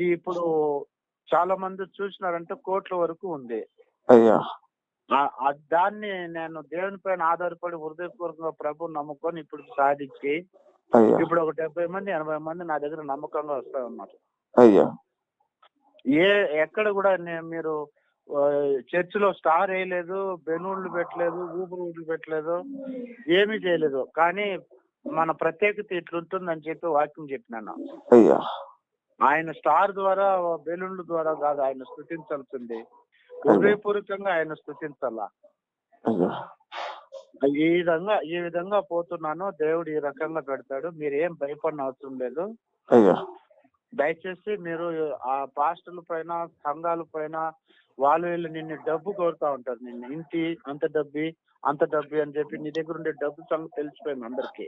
అది ఇప్పుడు చాలా మంది చూసినారంటే కోట్ల వరకు ఉంది. అయ్యా. దాన్ని నేను దేవుని పైన ఆధారపడి హృదయపూర్వకంగా ప్రభు నమ్ముకొని ఇప్పుడు సాధించి ఇప్పుడు ఒక డెబ్బై మంది ఎనభై మంది నా దగ్గర నమ్మకంగా వస్తా ఉన్నారు. అయ్యా. ఏ ఎక్కడ కూడా నేను మీరు చర్చిలో స్టార్ వేయలేదు బెలూన్లు పెట్టలేదు ఊపిరి పెట్టలేదు ఏమీ చేయలేదు. కానీ మన ప్రత్యేకత ఇట్లుంటుందని చెప్పి వాక్యం చెప్పినాను. అయ్యా. ఆయన స్టార్ ద్వారా బెలూన్ల ద్వారా కాదు ఆయన స్థుతించాల్సింది హృదయపూర్వకంగా ఆయన స్థుతించాలా? ఈ విధంగా ఈ విధంగా పోతున్నాను దేవుడు ఈ రకంగా పెడతాడు. మీరు ఏం భయపడిన అవసరం లేదు. దయచేసి మీరు ఆ పాస్టర్ల పైన సంఘాల పైన వాళ్ళు వీళ్ళు నిన్ను డబ్బు కోరుతా ఉంటారు. నిన్ను ఇంటి అంత డబ్బి అంత డబ్బి అని చెప్పి నీ దగ్గర ఉండే డబ్బు సంగతి తెలిసిపోయింది అందరికి.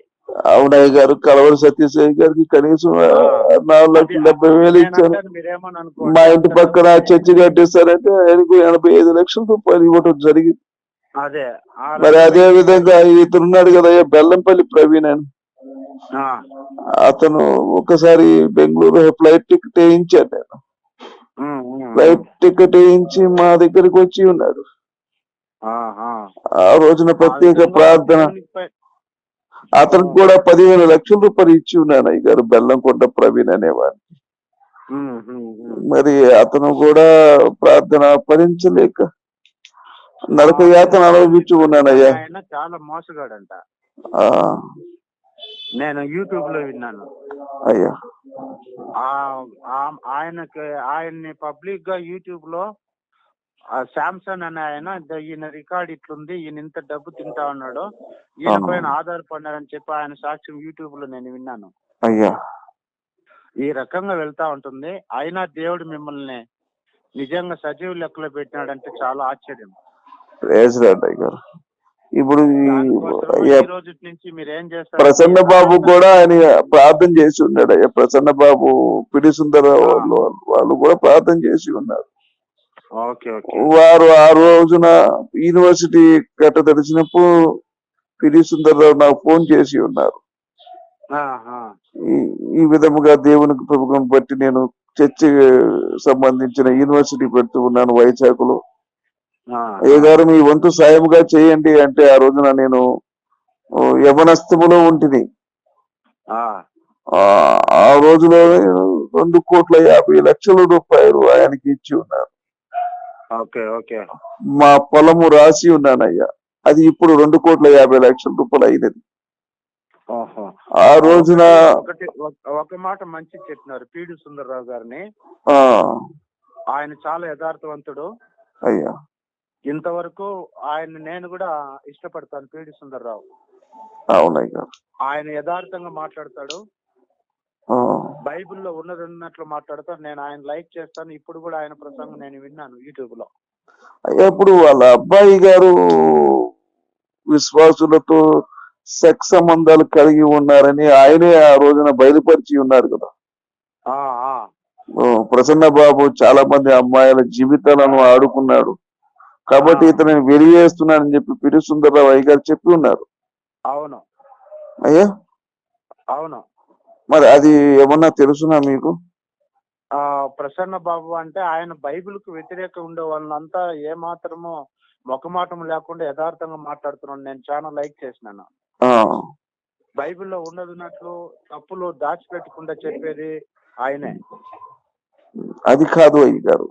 అవునయ్య గారు కలవరి సత్యసాయి గారికి కనీసం నాలుగు లక్షల డెబ్బై వేలు ఇచ్చాను మీరేమని మా ఇంటి పక్కన చర్చి కట్టిస్తారంటే ఆయనకు ఎనభై ఐదు లక్షల రూపాయలు ఇవ్వడం జరిగింది. అదే మరి అదే విధంగా ఇతను ఉన్నాడు కదా బెల్లంపల్లి ప్రవీణ్ అని. అతను ఒకసారి బెంగళూరు ఫ్లైట్ టికెట్ వేయించాను నేను. ఫ్లైట్ టికెట్ వేయించి మా దగ్గరికి వచ్చి ఉన్నాడు. ఆ, రోజున ప్రత్యేక ప్రార్థన. అతనికి కూడా పదిహేను లక్షల రూపాయలు ఇచ్చి ఉన్నాను అయ్య గారు బెల్లంకొండ ప్రవీణ్ అనేవాడు. ఉమ్, ఉమ్, ఉమ్. మరి అతను కూడా ప్రార్థన భరించలేక నరక యాతన అనుభవించి ఉన్నానయ్యా చాలా మోసగాడంట. ఆ, నేను యూట్యూబ్లో విన్నాను. అయ్యా. ఆయనకి ఆయన్ని పబ్లిక్గా యూట్యూబ్లో ఆ శాంసంగ్ అనే ఆయన "ద- ఈయన రికార్డ్ ఇట్లుంది ఈయన ఇంత డబ్బు తింటా ఉన్నాడు ఈయన. పైన ఆధారపడినారని చెప్పి ఆయన సాక్ష్యం యూట్యూబ్లో నేను విన్నాను. అయ్యా. ఈ రకంగా వెళ్తా ఉంటుంది. అయినా దేవుడు మిమ్మల్ని నిజంగా సజీవ లెక్కలో పెట్టినాడంటే చాలా ఆశ్చర్యం. ఇప్పుడు రోజు నుంచి మీరు ఏం చేస్తారు? ప్రసన్న బాబు కూడా ఆయన ప్రార్థన చేసి ఉన్నాడు అయ్యా. ప్రసన్న బాబు పిడి సుందరరావు వాళ్ళు వాళ్ళు కూడా ప్రార్థన చేసి ఉన్నారు. వారు ఆ రోజున యూనివర్సిటీ గట్ట తెలిసినప్పుడు పిడి సుందరరావు నాకు ఫోన్ చేసి ఉన్నారు. ఈ విధముగా దేవునికి ప్రభుత్వం బట్టి నేను చర్చి సంబంధించిన యూనివర్సిటీ పెడుతూ ఉన్నాను వైజాగ్లో ఆ, అయ్య గారు మీ వంతు సాయముగా చేయండి అంటే ఆ రోజున నేను యవనస్తములో ఉంటిని. ఆ. రోజులో నేను రెండు కోట్ల యాభై లక్షల రూపాయలు ఆయనకి ఇచ్చి ఓకే మా పొలము రాసి ఉన్నానయ్యా. అది ఇప్పుడు రెండు కోట్ల యాభై లక్షల రూపాయలు అయినది. ఆ రోజున ఒకటి ఒక- మాట మంచి చెప్పినారు. పీడి సుందరరావు గారిని. ఆయన చాలా యథార్థవంతుడు. అయ్యా. ఇంతవరకు ఆయన నేను కూడా ఇష్టపడతాను పీడి సుందరరావు. అవునయ్యా. ఆయన యథార్థంగా మాట్లాడతాడు. బైబిల్లో ఉన్నది ఉన్నట్లు మాట్లాడతాడు నేను ఆయన లైక్ చేస్తాను. ఇప్పుడు కూడా ఆయన ప్రసంగం నేను విన్నాను యూట్యూబ్లో ఇప్పుడు వాళ్ళ అబ్బాయి గారు విశ్వాసులతో సెక్స్ సంబంధాలు కలిగి ఉన్నారని ఆయనే ఆ రోజున బయలుపరిచి ఉన్నారు కదా. ఆ ఆ. ఓ, ప్రసన్న బాబు చాలా మంది అమ్మాయిల జీవితాలను ఆడుకున్నాడు. కాబట్టి ఇతను వెలివేస్తున్నానని చెప్పి పిరి సుందరరావు అయ్య గారు చెప్పి ఉన్నారు. అవును. అయ్యా. అవును. మరి అది ఏమన్నా తెలుసునా మీకు? ఆ ప్రసన్న బాబు అంటే ఆయన బైబిల్కు వ్యతిరేకంగా ఉండే వాళ్ళంతా ఏ మాత్రము ముఖమాటం లేకుండా యథార్థంగా మాట్లాడుతున్నాను నేను చాలా లైక్ చేసినాను. బైబిల్లో ఉన్నది ఉన్నట్లు తప్పులు దాచిపెట్టకుండా చెప్పేది ఆయనే. అది కాదు అయ్య గారు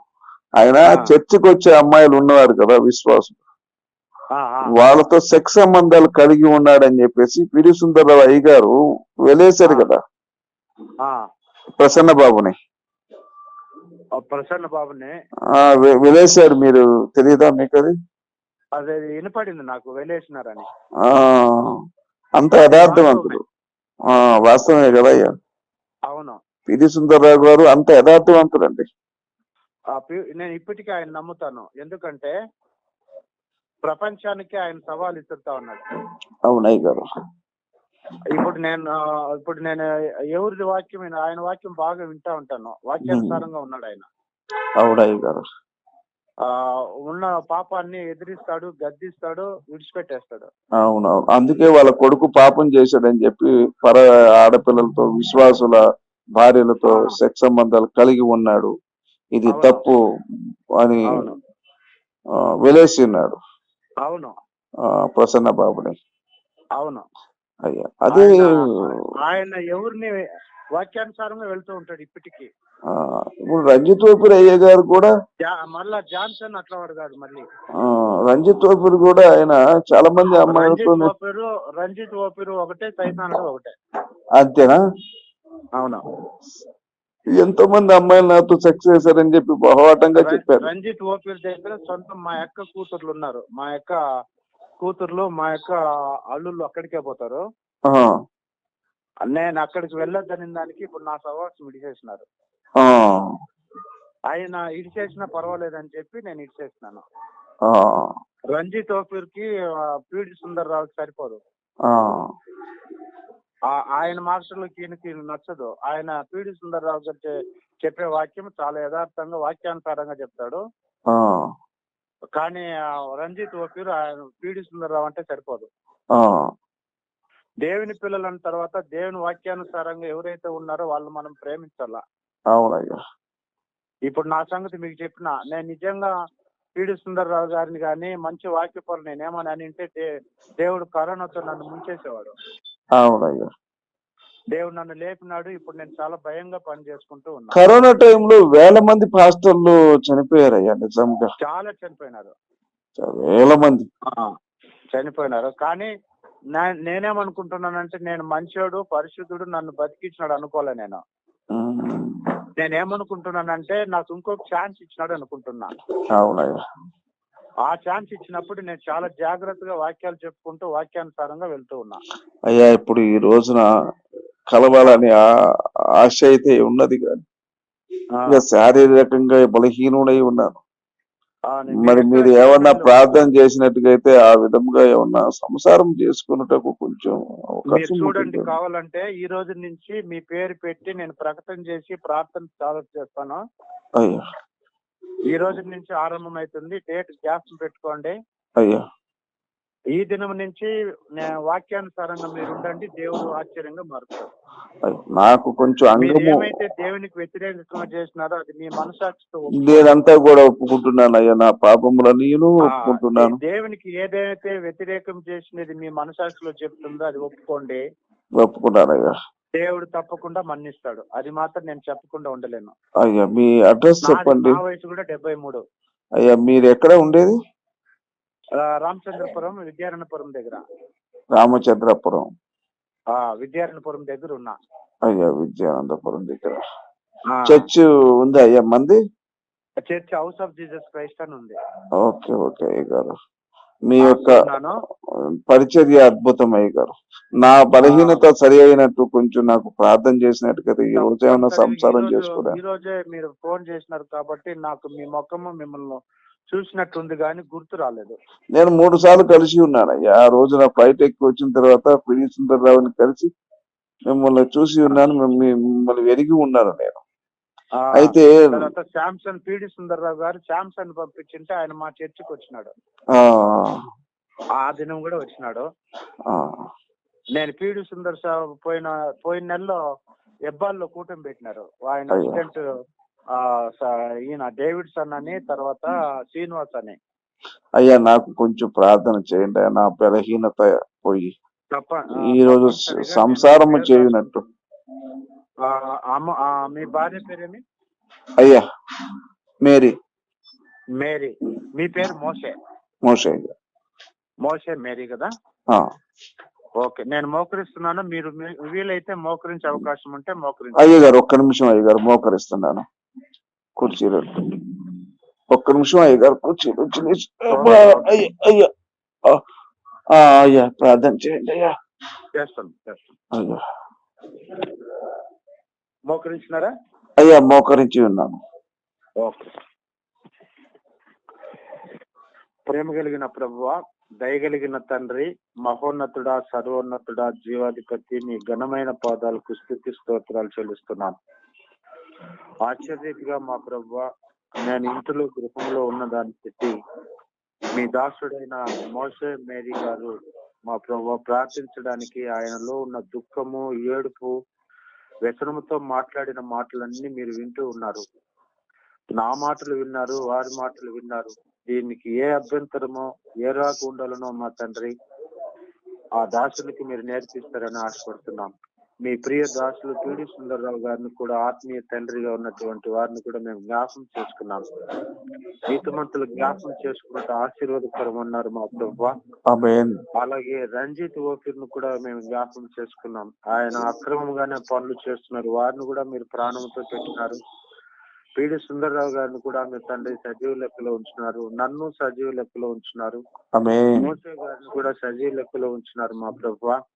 ఆయన. చర్చికి వచ్చే అమ్మాయిలు ఉన్నారు కదా విశ్వాసం వాళ్ళతో సెక్స్ సంబంధాలు కలిగి ఉన్నాడని చెప్పేసి పిరి సుందరరావు అయ్య గారు వెలేశారు కదా. ప్రసన్న బాబుని. ఆ ప్రసన్న బాబుని. ఆ వె- వెలేశారు మీరు తెలియదా మీకు అది అదే వినపడింది నాకు వెళ్ళేసినారని ఆ అంత యథార్థవంతుడు. ఆ వాస్తవమే కదా అయ్యా? అవును. పిరి సుందరరావు గారు అంత యథార్థవంతుడు అండి ఆ పి- నేను ఇప్పటికీ ఆయన నమ్ముతాను. ఎందుకంటే ప్రపంచానికి ఆయన సవాల్ ఇస్తుంటా ఉన్నాడు. అవునయ్య గారు. ఇప్పుడు నేను ఇప్పుడు నేను ఎవరిది వాక్యం ఆయన వాక్యం బాగా వింటా ఉంటాను. వాక్యానుసారంగా ఉన్నాడు ఆయన. అవునయ్య గారు. ఉన్న పాపాన్ని ఎదిరిస్తాడు గద్దిస్తాడు విడిచిపెట్టేస్తాడు. అవునవును. అందుకే వాళ్ళ కొడుకు పాపం చేశాడని చెప్పి పర ఆడపిల్లలతో విశ్వాసుల భార్యలతో. సెక్స్ సంబంధాలు కలిగి ఉన్నాడు. ఇది. తప్పు అని అవును. ఆ, వెలేసి ఉన్నాడు అవును ప్రసన్న బాబుని. అవును. అయ్యా. అదే ఆయన- ఎవరిని వాక్యానుసారంగా వెళ్తూ ఉంటాడు ఇప్పటికీ. ఇప్పుడు రంజిత్ ఓపిరి అయ్య గారు కూడా మళ్ళా జాన్సన్ అట్లా వాడు కాదు మళ్ళీ. రంజిత్ ఓపిరి కూడా ఆయన చాలా మంది అమ్మాయిలతో రంజిత్ ఓపెరు ఒకటే సైతానుడు ఒకటే. అంతేనా? అవును? ఎంతో మంది అమ్మాయిలు నాతో సెక్స్ చేశారని చెప్పి బహువాటంగా చెప్పారు. రంజిత్ ఓపెరు దగ్గర సొంతం మా యొక్క కూతుర్లు ఉన్నారు. మా యొక్క కూతుర్లు మా యొక్క అల్లుళ్ళు అక్కడికే పోతారు. నేను అక్కడికి వెళ్ళొద్దనే దానికి ఇప్పుడు నా సవాసం ఇడిచేసినారు ఆ, ఆయన ఇడిచేసినా పర్వాలేదని చెప్పి నేను ఇడిచేసినాను రంజిత్ ఓపీర్కి పీడి సుందర్ రావుకి సరిపోదు. ఆయన మాస్టర్లకి ఈయనకి నచ్చదు. ఆయన పీడి సుందర్ రావు గారు చెప్పే వాక్యం చాలా యథార్థంగా వాక్యానుసారంగా చెప్తాడు. కానీ రంజిత్ ఓపీర్ ఆయన పీడి సుందర్ రావు అంటే సరిపోదు. దేవుని పిల్లలు అన్న తర్వాత దేవుని వాక్యానుసారంగా ఎవరైతే ఉన్నారో వాళ్ళు మనం ప్రేమించాలా? అవునయ్యా ఇప్పుడు నా సంగతి మీకు చెప్పిన నేను నిజంగా పీడి సుందర్రావు గారిని కానీ మంచి వాక్య పనులు నేనేమని అని అంటే దేవుడు కరోనాతో నన్ను ముంచేసేవాడు. అవునయ్యా దేవుడు నన్ను లేపినాడు. ఇప్పుడు నేను చాలా భయంగా పని చేసుకుంటూ ఉన్నా కరోనా టైంలో వేల మంది పాస్టర్లు చనిపోయారయ్యా నిజంగా. చాలా చనిపోయినారు. వేల మంది. చనిపోయినారు. కానీ నేనేమనుకుంటున్నానంటే నేను మంచోడు పరిశుద్ధుడు నన్ను బతికించినాడు అనుకోలే నేను. నేనేమనుకుంటున్నానంటే నాకు ఇంకొక ఛాన్స్ ఇచ్చినాడు అనుకుంటున్నా. ఆ ఛాన్స్ ఇచ్చినప్పుడు నేను చాలా జాగ్రత్తగా వాక్యాలు చెప్పుకుంటూ వాక్యానుసారంగా వెళ్తూ ఉన్నా. అయ్యా ఇప్పుడు ఈ రోజున కలవాలని ఆశ అయితే ఉన్నది కానీ ఇక శారీరకంగా బలహీనుడై ఉన్నాను. మరి మీరు ఏమన్నా. ప్రార్థన చేసినట్టుగైతే ఆ విధముగా ఏమన్నా సంసారం చేసుకున్నటకు కొంచెం చూడండి కావాలంటే ఈ రోజు నుంచి మీ పేరు పెట్టి నేను ప్రకటన చేసి ప్రార్థన చాలా చేస్తాను. అయ్యా. ఈ రోజు నుంచి ఆరంభం అవుతుంది డేట్ జ్ఞాపకం పెట్టుకోండి. అయ్యా. ఈ దినం నుంచి వాక్యానుసారంగా మీరు ఉండండి దేవుడు ఆశ్చర్యంగా మారుతాడు. అయ్యా. నాకు కొంచెం అంగము ఏమైతే దేవునికి వ్యతిరేకంగా చేసినారో అది మీ మనసాక్షితో. నేనంతా కూడా ఒప్పుకుంటున్నాను అయ్యా నా పాపముల నేను ఒప్పుకుంటున్నాను. దేవునికి ఏదైతే వ్యతిరేకం చేసినది మీ మనసాక్షిలో చెప్తుందో అది ఒప్పుకోండి. ఒప్పుకున్నానయ్యా దేవుడు తప్పకుండా మన్నిస్తాడు. అది మాత్రం నేను చెప్పకుండా ఉండలేను. అయ్యా మీ అడ్రస్ చెప్పండి. నా వయసు కూడా డెబ్బై మూడు. అయ్యా మీరు ఎక్కడ ఉండేది? రామచంద్రపురం విద్యారణపురం దగ్గర. రామచంద్రపురం. ఆ విద్యారణపురం దగ్గర ఉన్నా. అయ్యా విద్యానందపురం దగ్గర. చర్చ్ ఉంది అయ్యా మంది? Church house of Jesus Christ అని ఉంది. ఓకే ఓకే అయ్య గారు మీ యొక్క పరిచర్య అద్భుతం అయ్య గారు నా బలహీనత సరి అయినట్టు కొంచెం నాకు ప్రార్థన చేసినట్టు కదా ఈ రోజు ఏమైనా సంసారం చేసుకోరా. ఈ రోజే మీరు ఫోన్ చేసినారు కాబట్టి నాకు మీ ముఖము మిమ్మల్ని చూసినట్టుంది కానీ గుర్తు రాలేదు. నేను మూడు సార్లు కలిసి ఉన్నాను అయ్యా. ఆ రోజు నా ఫ్లైట్ ఎక్కి వచ్చిన తర్వాత పిడి సుందరరావుని కలిసి మిమ్మల్ని చూసి ఉన్నాను. మిమ్మ- మిమ్మల్ని వెరిగి ఉన్నాను నేను. అయితే శాంసన్ పిడి సుందర్రావు గారు శాంసన్ పంపించింటే ఆయన మా చర్చికి వచ్చినాడు. ఆ, దినం కూడా వచ్చినాడు. నేను పీడి సుందర్ సార్ పోయిన పోయిన నెలలో ఎబ్బాల్లో కూటమి పెట్టినారు. ఆయన. అసిస్టెంట్ ఈయన డేవిడ్సన్ అని తర్వాత శ్రీనివాస్ అని. అయ్యా నాకు కొంచెం ప్రార్థన చేయండి నా బలహీనత పోయి. ఈ రోజు సంసారము చేయనట్టు. మీ భార్య పేరేమి? అయ్యా మేరీ. మేరీ. మీ పేరు మోసే మోషే మోసే మేరీ కదా? ఓకే నేను మోకరిస్తున్నాను. మీరు వీలైతే మోకరించే అవకాశం ఉంటే మోకరించండి. అయ్య గారు ఒక్క నిమిషం అయ్య గారు మోకరిస్తున్నాను. కుర్చీలో ఒక్క నిమిషం అయ్య గారు కుర్చీలో వచ్చి అయ్య ప్రార్థన చేయండి అయ్యా. చేస్తాను చేస్తాను అయ్యా. మోకరించినారా? అయ్యా మోకరించి ఉన్నాను. ఓకే. ప్రేమ కలిగిన ప్రభువ దయగలిగిన తండ్రి మహోన్నతుడా సర్వోన్నతుడా జీవాధిపతి మీ ఘనమైన పాదాలకు స్థుతి స్తోత్రాలు చెల్లిస్తున్నాను ఆశ్చర్యగా మా ప్రభు నేను ఇంటిలో గృహంలో ఉన్న దాన్ని మీ దాసుడైన మోసే మేరీ గారు మా ప్రభు ప్రార్థించడానికి ఆయనలో ఉన్న దుఃఖము ఏడుపు వ్యసనముతో మాట్లాడిన మాటలన్నీ మీరు వింటూ ఉన్నారు. నా మాటలు విన్నారు వారి మాటలు విన్నారు. దీనికి ఏ అభ్యంతరమో ఏ రాకు ఉండాలనో మా తండ్రి ఆ దాసునికి మీరు నేర్పిస్తారని ఆశపడుతున్నాం. మీ ప్రియ దాసులు పీడి సుందరరావు గారిని కూడా ఆత్మీయ తండ్రిగా ఉన్నటువంటి వారిని కూడా మేము జ్ఞాపకం చేసుకున్నాం. నీతిమంతులు జ్ఞాపకం చేసుకున్నట్టు ఆశీర్వాదకరం అన్నారు మా ప్రభు అలాగే రంజిత్ ఓఫీర్ను కూడా మేము జ్ఞాపకం చేసుకున్నాం. ఆయన అక్రమంగానే పనులు చేస్తున్నారు. వారిని కూడా మీరు ప్రాణంతో పెట్టినారు. పీడి సుందరరావు గారిని కూడా మీ తండ్రి సజీవ లెక్కలో ఉంచున్నారు నన్ను సజీవ లెక్కలో ఉంచున్నారు ఆమేన్. మోసే గారిని కూడా సజీవ లెక్కలో ఉంచున్నారు మా ప్రభు ఆమేన్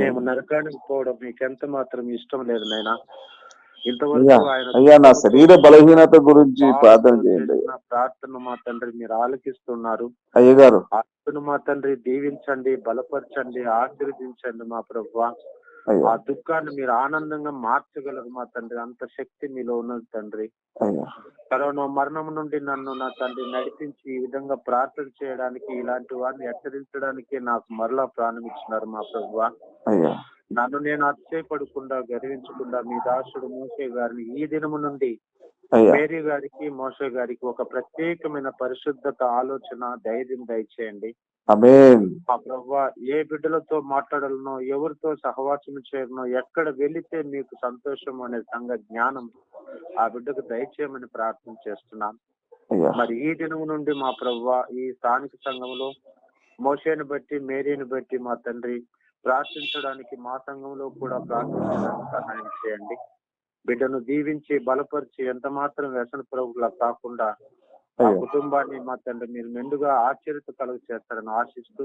మేము నరకానికి పోవడం మీకు ఎంత మాత్రం ఇష్టం లేదు నాయన. అయ్యా ఇంతవరకు ఆయన అయ్యా నా శరీర బలహీనత గురించి ప్రార్థన చేయండి ప్రార్థన మా తండ్రి మీరు ఆలకిస్తున్నారు. అయ్యగారు. ఆత్మను మా తండ్రి దీవించండి బలపరచండి ఆశీర్వదించండి మా ప్రభు. ఆ దుఃఖాన్ని మీరు ఆనందంగా మార్చగలరు మా తండ్రి. అంత శక్తి మీలో ఉన్నది తండ్రి. కరోనా మరణం నుండి నన్ను నా తండ్రి నడిపించి ఈ విధంగా ప్రార్థన చేయడానికి ఇలాంటి వారిని హెచ్చరించడానికి నాకు మరలా ప్రాణం ఇచ్చినారు మా ప్రభు నన్ను నేను అతిశయపడకుండా గర్వించకుండా మీ దాసుడు మోసే గారిని ఈ దినము నుండి మేరీ గారికి మోసే గారికి ఒక ప్రత్యేకమైన పరిశుద్ధత ఆలోచన ధైర్యం దయచేయండి. ఏ బిడ్డలతో మాట్లాడాలనో ఎవరితో సహవాసం చేయడనో ఎక్కడ వెళితే మీకు సంతోషం అనే సంగ జ్ఞానం ఆ బిడ్డకు దయచేయమని ప్రార్థన చేస్తున్నాం. అయ్యా. మరి ఈ దినం నుండి మా ప్రభు ఈ స్థానిక సంఘంలో మోషేని బట్టి మేరీని బట్టి మా తండ్రి ప్రార్థించడానికి మా సంఘంలో కూడా ప్రార్థించడానికి సహాయం చేయండి. బిడ్డను దీవించి బలపరిచి ఎంత మాత్రం వ్యసన ప్రభులా కాకుండా ఆ కుటుంబాన్ని మా తండ్రి మీరు మెండుగా ఆశ్చర్యత కలుగు చేస్తారని ఆశిస్తూ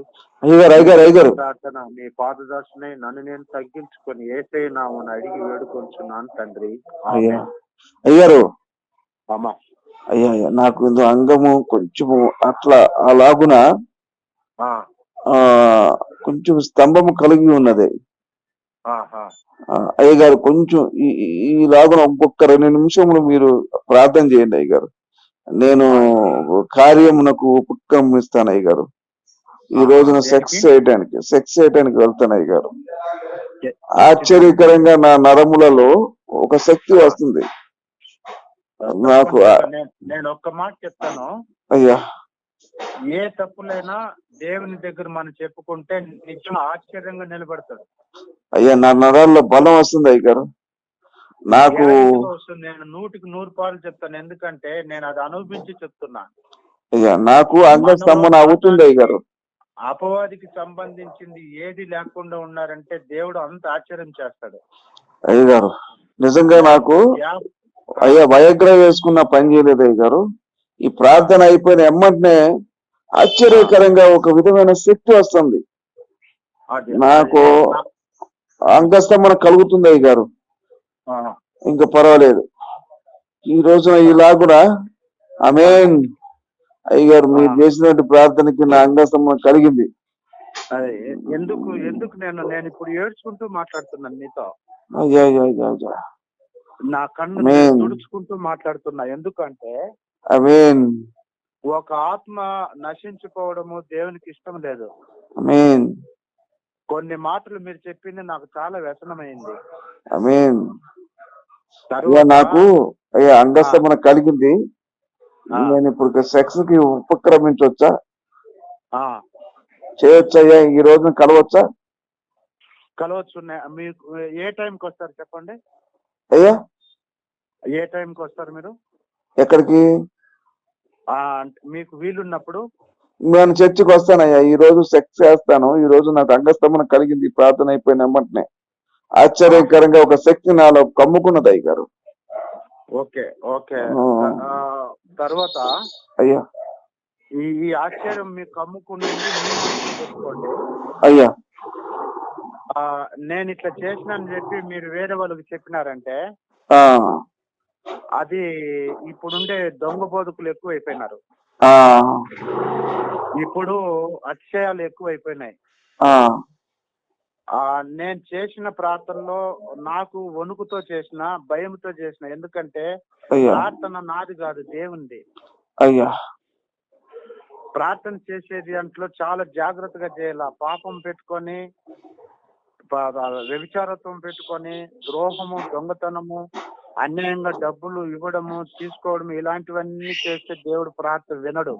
ప్రార్థన మీ పాదదాసునే నన్ను నేను తగ్గించుకొని ఏసై నామని అడిగి వేడుకొంచున్నాను తండ్రి. అయ్యా. అయ్యారు అమ్మా. అయ్యా నాకు ఇందు అంగము కొంచెము అట్లా అలాగున ఆ, ఆ కొంచెం స్తంభము కలిగి ఉన్నది. అయ్యగారు కొంచెం ఈ లాగున ఒక్కొక్క రెండు నిమిషములు మీరు ప్రార్థన చేయండి అయ్యగారు. నేను కార్యమునకు ఉపక్రమిస్తాను అయ్యగారు. ఈ రోజున సెక్స్ చేయడానికి సెక్స్ చేయడానికి వెళ్తాను అయ్యగారు. ఆశ్చర్యకరంగా నా నరములలో ఒక శక్తి వస్తుంది. నాకు నేను ఒక్క మాట చెప్తాను. అయ్యా. ఏ తప్పులైనా దేవుని దగ్గర మనం చెప్పుకుంటే నిజం ఆశ్చర్యంగా నిలబడతాడు. అయ్యా నా నరాల్లో బలం వస్తుంది అయ్యగారు. నాకు వస్తుంది నేను నూటికి నూరు పాలు చెప్తాను. ఎందుకంటే నేను అది అనుభవించి చెప్తున్నా. అయ్యా నాకు అంగస్తంభన అవుతుంది అయ్యగారు. అపవాదికి సంబంధించింది ఏది లేకుండా ఉన్నారంటే దేవుడు అంత ఆశ్చర్యం చేస్తాడు. అయ్యగారు నిజంగా నాకు అయ్యా వయగ్ర వేసుకున్న పని చేయలేదు అయ్యగారు. ఈ ప్రార్థన అయిపోయిన ఎమ్మటనే ఆశ్చర్యకరంగా ఒక విధమైన శక్తి వస్తుంది. నాకు అంగస్తంభన కలుగుతుంది అయ్యగారు. ఆ, ఇంకా పర్వాలేదు. ఈ రోజున ఇలాగున ఆమేన్. అయ్యగారు మీరు చేసినటువంటి ప్రార్థనకి నా అంగస్తంభన కలిగింది. అదే ఎందుకు ఎందుకు నేను నేను ఇప్పుడు ఏడ్చుకుంటూ మాట్లాడుతున్నాను నీతో అయ్యా అయ్యా అయ్యా అయ్యా నా కన్ను. తుడుచుకుంటూ మాట్లాడుతున్నా. ఎందుకంటే అమేన్ ఒక ఆత్మ నశించిపోవడము దేవునికి ఇష్టం లేదు. కొన్ని మాటలు మీరు చెప్పింది నాకు చాలా వ్యసనమైంది. నాకు అయ్యా అంగస్తంభన కలిగింది. నేను ఇప్పుడు సెక్స్కి ఉపక్రమించవచ్చా చేయొచ్చా ఈ రోజున కలవచ్చా? కలవచ్చు. మీకు ఏ టైంకి వస్తారు చెప్పండి? అయ్యా? ఏ టైంకి వస్తారు మీరు? ఎక్కడికి? మీకు వీలున్నప్పుడు నేను చర్చికి వస్తానయ్యా. ఈ రోజు సెక్స్ చేస్తాను. ఈ రోజు నాకు అంగస్తంభన కలిగింది. ప్రార్థన అయిపోయిన వెంటనే ఆశ్చర్యకరంగా ఒక శక్తి నాలో కమ్ముకున్నది అయ్య గారు. Okay okay. తర్వాత అయ్యా. ఈ ఆశ్చర్యం మీకు పెట్టుకోండి అయ్యా. నేను ఇట్లా చేసినని చెప్పి మీరు వేరే వాళ్ళకి చెప్పినారంటే ఆ. అది ఇప్పుడుండే దొంగ బోధకులు ఎక్కువ అయిపోయినారు ఇప్పుడు అతిశయాలు ఎక్కువ అయిపోయినాయి నేను చేసిన ప్రార్థనలో నాకు వణుకుతో చేసిన భయంతో చేసిన ఎందుకంటే ప్రార్థన నాది కాదు దేవునిది. అయ్యా. ప్రార్థన చేసేది దాంట్లో చాలా జాగ్రత్తగా చేయాల? పాపం పెట్టుకొని వ్యభిచారత్వం పెట్టుకొని ద్రోహము దొంగతనము అన్యాయంగా డబ్బులు ఇవ్వడము తీసుకోవడం ఇలాంటివన్నీ చేస్తే దేవుడు ప్రార్థన వినడు.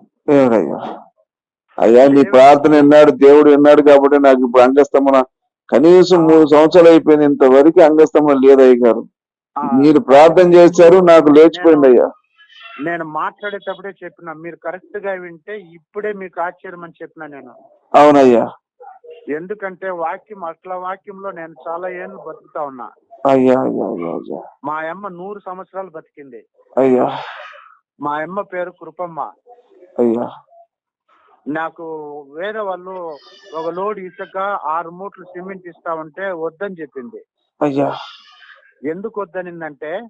అయ్యా నీ ప్రార్థన విన్నాడు దేవుడు విన్నాడు కాబట్టి నాకు ఇప్పుడు అంగస్తంభన కనీసం మూడు సంవత్సరాలు అయిపోయింది ఇంతవరకు అంగస్తంభన లేదు అయ్య గారు మీరు ప్రార్థన చేశారు నాకు లేచిపోయింది అయ్యా. నేను మాట్లాడేటప్పుడే చెప్పిన మీరు కరెక్ట్గా వింటే ఇప్పుడే మీకు ఆశ్చర్యం అని చెప్పిన నేను. అవునయ్యా. ఎందుకంటే వాక్యం అట్లా వాక్యంలో నేను చాలా ఏళ్ళు బతుకుతా ఉన్నా. అయ్యా అయ్యా అయ్యా అయ్యా. మా అమ్మ నూరు సంవత్సరాలు బతికింది. అయ్యా. మా అమ్మ పేరు కృపమ్మ. అయ్యా. నాకు వేరే వాళ్ళు ఒక లోడ్ ఇసుక ఆరు మూట్లు సిమెంట్ ఇస్తా ఉంటే వద్దని చెప్పింది. అయ్యా. ఎందుకు వద్దనిందంటే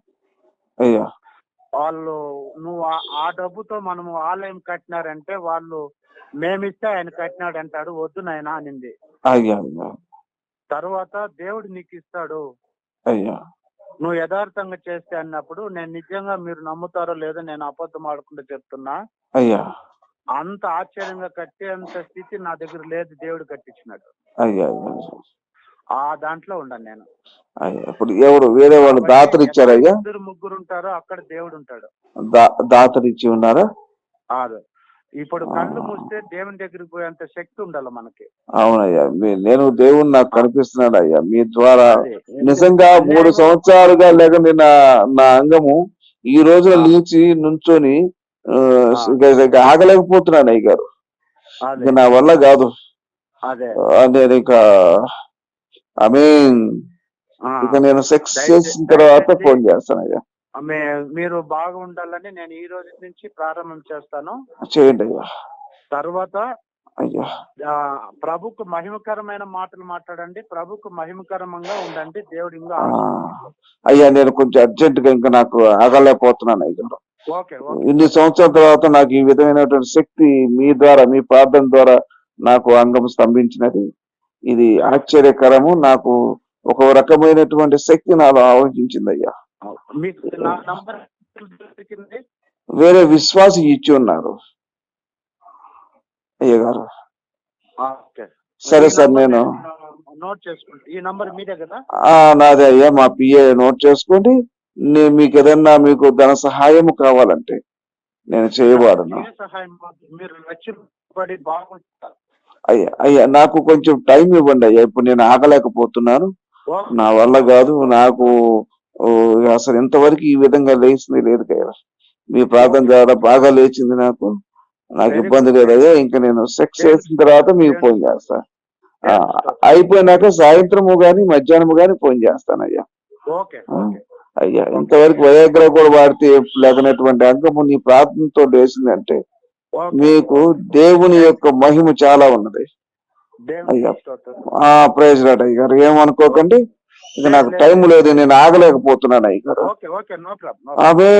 అయ్యా. వాళ్ళు నువ్వు ఆ- ఆ డబ్బుతో మనము ఆలయం కట్టినారంటే వాళ్ళు మేమిస్తే ఆయన కట్టినాడు అంటాడు వద్దు నాయనా అనింది. అయ్యా అయ్యా. తర్వాత దేవుడు నీకు ఇస్తాడు. అయ్యా. నువ్వు యథార్థంగా చేస్తే అన్నప్పుడు నేను నిజంగా మీరు నమ్ముతారో లేదో నేను అబద్ధం ఆడకుండా చెప్తున్నా. అయ్యా. అంత ఆశ్చర్యంగా కట్టేంత స్థితి నా దగ్గర లేదు దేవుడు కట్టించినాడు. అయ్యా ఆ దాంట్లో ఉన్నాను నేను. ఇప్పుడు ఎవరు వేరే వాళ్ళు దాతలు ఇచ్చారా అయ్యా ఇద్దరు ముగ్గురు ఉంటారో అక్కడ దేవుడు ఉంటాడు. దాతలు ఇచ్చి ఉన్నారా? ఇప్పుడు కళ్ళు మూస్తే దేవుని దగ్గరికి పోయేంత శక్తి ఉండాలి మనకి. అవునయ్యా నేను దేవుడు నాకు కనిపిస్తున్నాడు అయ్యా మీ ద్వారా. నిజంగా మూడు సంవత్సరాలుగా లేక నా నా అంగము ఈ రోజున ఆ. నిలిచి నుంచొని ఆగలేకపోతున్నాను అయ్య గారు నా వల్ల కాదు. నేను ఇక ఐ మీన్. ఇక నేను సెక్స్ చేసిన తర్వాత ఫోన్ చేస్తానయ్యా. మే- మీరు బాగుండాలని నేను ఈ రోజు నుంచి ప్రారంభం చేస్తాను. చేయండి అయ్యా. తర్వాత అయ్యా. ప్రభుకు మహిమకరమైన మాటలు మాట్లాడండి. ప్రభుకు మహిమకరంగా ఉండండి. దేవుడు ఇంకా అయ్యా నేను కొంచెం అర్జెంట్గా ఇంకా నాకు ఆగలేకపోతున్నాను అయ్య. ఇన్ని సంవత్సరాల తర్వాత నాకు ఈ విధమైనటువంటి శక్తి మీ ద్వారా మీ ప్రార్థన ద్వారా నాకు అంగం స్తంభించినది. ఇది ఆశ్చర్యకరము. నాకు ఒక రకమైనటువంటి శక్తి నాలో ఆవహించింది అయ్యా. మీకు నా నంబర్ దొరికింది? వేరే విశ్వాసి ఇచ్చి ఉన్నారు. అయ్య గారు సరే సార్ నేను నోట్ చేసుకుంటా. ఈ నంబర్ మీదే కదా? నాదే అయ్యా మా పిఏ నోట్ చేసుకోండి నేను మీకు ఏదన్నా మీకు ధన సహాయము కావాలంటే నేను చేయబడను. సహాయం అయ్యా అయ్యా నాకు కొంచెం టైం ఇవ్వండి అయ్యా. ఇప్పుడు నేను ఆగలేకపోతున్నాను. నా వల్ల కాదు నాకు అసలు ఇంతవరకు ఈ విధంగా లేచింది లేదు కదా. మీ ప్రార్థన ద్వారా బాగా లేచింది నాకు. నాకు ఇబ్బంది. లేదయ్యా ఇంకా నేను సెక్స్ చేసిన తర్వాత మీకు ఫోన్ చేస్తా. అయిపోయినాక సాయంత్రము గాని మధ్యాహ్నము గాని ఫోన్ చేస్తానయ్యా. ఓకే ఓకే అయ్యా ఇంతవరకు వయాగ్రా కూడా వాడితే లేకనటువంటి అంగము నీ ప్రార్థనతో లేచిందంటే. మీకు దేవుని యొక్క మహిమ చాలా ఉన్నది. అయ్యా. స్తోత్రం. ఆ ప్రైజ్ రాడ్ అయ్య గారు. ఏమనుకోకండి. ఇక నాకు టైం లేదు నేను ఆగలేకపోతున్నాను అయ్యారు అవే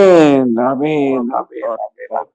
అవే అవే అవే